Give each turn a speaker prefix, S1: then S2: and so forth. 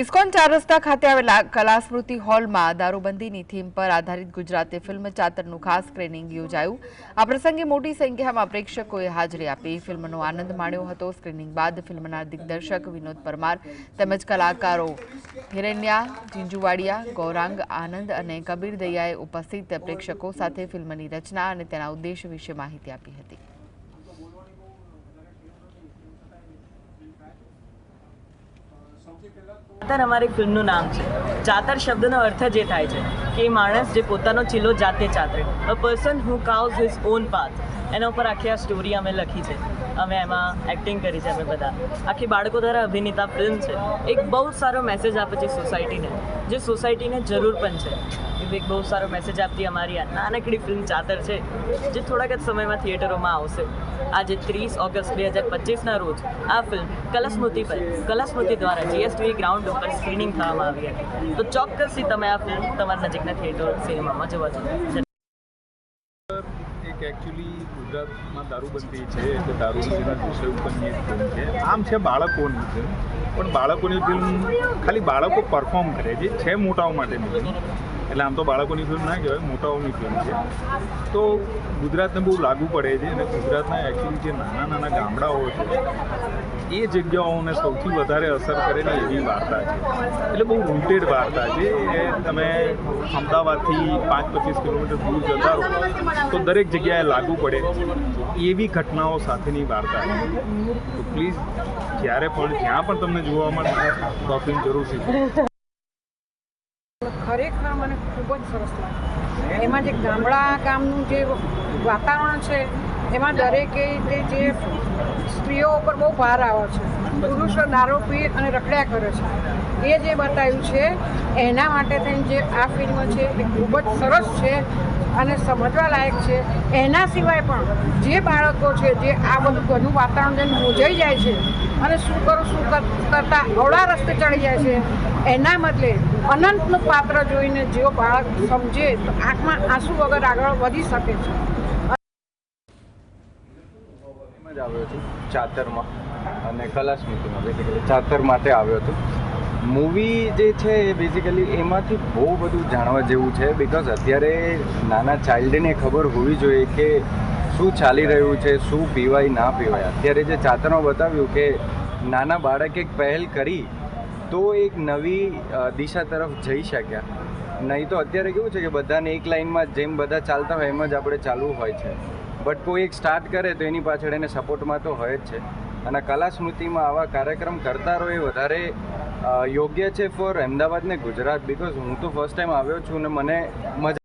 S1: ISKCON ચાર રસ્તા ખાતે આવેલા કલા સ્મૃતિ હોલમાં દારૂબંધીની થીમ પર આધારિત ગુજરાતી ફિલ્મ ચાતરનું ખાસ સ્ક્રીનિંગ યોજાયું. આ પ્રસંગે મોટી સંખ્યામાં પ્રેક્ષકોએ હાજરી આપી. ફિલ્મનો આનંદ માણ્યો હતો. સ્ક્રીનિંગ બાદ ફિલ્મના દિગ્દર્શક વિનોદ પરમાર તેમજ કલાકારો હિરણ્યા, જીંજુવાડિયા, ગૌરાંગ, આનંદ અને કબીર દૈયાએ ઉપસ્થિત પ્રેક્ષકો સાથે ફિલ્મની રચના અને તેના ઉદ્દેશ વિશે માહિતી આપી હતી.
S2: ચાતર અમારી ફિલ્મનું નામ છે. ચાતર શબ્દનો અર્થ જ થાય છે કે માણસ જે પોતાનો ચીલો જાતે ચાતરે. A person who carves his own path એના ઉપર આખી આ સ્ટોરી અમે લખી છે. અમે એમાં એક્ટિંગ કરી છે અમે બધા. આખી બાળકો દ્વારા અભિનેતા ફિલ્મ છે. એક બહુ સારો મેસેજ આપે છે સોસાયટીને જે સોસાયટીને જરૂર પણ છે. એક બહુ સારો મેસેજ આપતી અમારી આ નાનકડી ફિલ્મ ચાતર છે, જે થોડાક જ સમયમાં થિયેટરોમાં આવશે. આજે ત્રીસ ઓગસ્ટ બે હજાર પચીસના રોજ આ ફિલ્મ કલાસ્મૃતિ પર, કલાસ્મૃતિ દ્વારા જીએસટી ગ્રાઉન્ડ ઉપર સ્ક્રીનિંગ થવામાં આવી હતી. તો ચોક્કસથી તમે આ ફિલ્મ તમારા નજીકના થિયેટર સિનેમામાં જોવા જજો.
S3: એક એકચ્યુઅલી ગુજરાતમાં દારૂબંધી છે, એટલે દારૂબંધીના વિષય ઉપરની એક ફિલ્મ છે. આમ છે બાળકોની ફિલ્મ પણ બાળકોની ફિલ્મ ખાલી બાળકો પરફોર્મ કરે છે છે મોટાઓ માટેની એટલે આમ તો બાળકોની ફિલ્મ ના કહેવાય, મોટાઓની ફિલ્મ છે. તો ગુજરાતને બહુ લાગુ પડે છે અને ગુજરાતના એકચ્યુઅલી જે નાના નાના ગામડાઓ છે, એ જગ્યાઓને સૌથી વધારે અસર કરે ને એવી વાર્તા છે. એટલે બહુ રૂટેડ વાર્તા છે. એ તમે અમદાવાદથી પાંચ પચીસ કિલોમીટર દૂર જતા રહો તો દરેક જગ્યાએ લાગુ પડે એવી ઘટનાઓ સાથેની વાર્તા છે. તો પ્લીઝ જ્યારે પણ, જ્યાં પણ તમને જોવા મળે, તો ફિલ્મ જરૂર જુઓ.
S4: મને ખૂબ જ સરસ લાગે. એમાં જે ગામડા ગામનું જે વાતાવરણ છે, એમાં દરેકે જે સ્ત્રીઓ ઉપર બહુ ભાર આવે છે. પુરુષો દારૂ પી અને રખડ્યા કરે છે. એ જે બતાવ્યું છે, એના માટે થઈને જે આ ફિલ્મ છે, એ ખૂબ જ સરસ છે અને સમજવા લાયક છે. એના સિવાય પણ જે બાળકો છે, જે આ બધું ઘરનું વાતાવરણ જઈને મોજાઈ જાય છે અને શું કરું, શું કર- કરતા અવળા રસ્તે ચડી જાય છે. એના બદલે અનંતનું પાત્ર જોઈને જેઓ બાળક સમજે તો આંખમાં આંસુ વગર આગળ વધી શકે છે.
S5: જ આવ્યો છું, ચાતરમાં અને કલા સ્મૃતિમાં ચાતર માટે આવ્યો હતો મૂવી જે છે એ બેઝિકલી એમાંથી બહુ બધું જાણવા જેવું છે બિકોઝ અત્યારે નાના ચાઇલ્ડને ખબર હોવી જોઈએ કે શું ચાલી રહ્યું છે, શું પીવાય, ના પીવાય? અત્યારે જે ચાતરમાં બતાવ્યું કે નાના બાળકે એક પહેલ કરી, તો એક નવી દિશા તરફ જઈ શક્યા. નહીં તો અત્યારે કેવું છે કે બધાને એક લાઇનમાં જેમ બધા ચાલતા હોય એમ જ આપણે ચાલવું હોય છે. બટ કોઈ એક સ્ટાર્ટ કરે તો એની પાછળ એને સપોર્ટમાં તો હોય જ છે. અને કલા સ્મૃતિમાં આવા કાર્યક્રમ કરતા રહો એ વધારે યોગ્ય છે ફોર અમદાવાદ ને ગુજરાત. બિકોઝ હું તો ફર્સ્ટ ટાઈમ આવ્યો છું અને મને મજા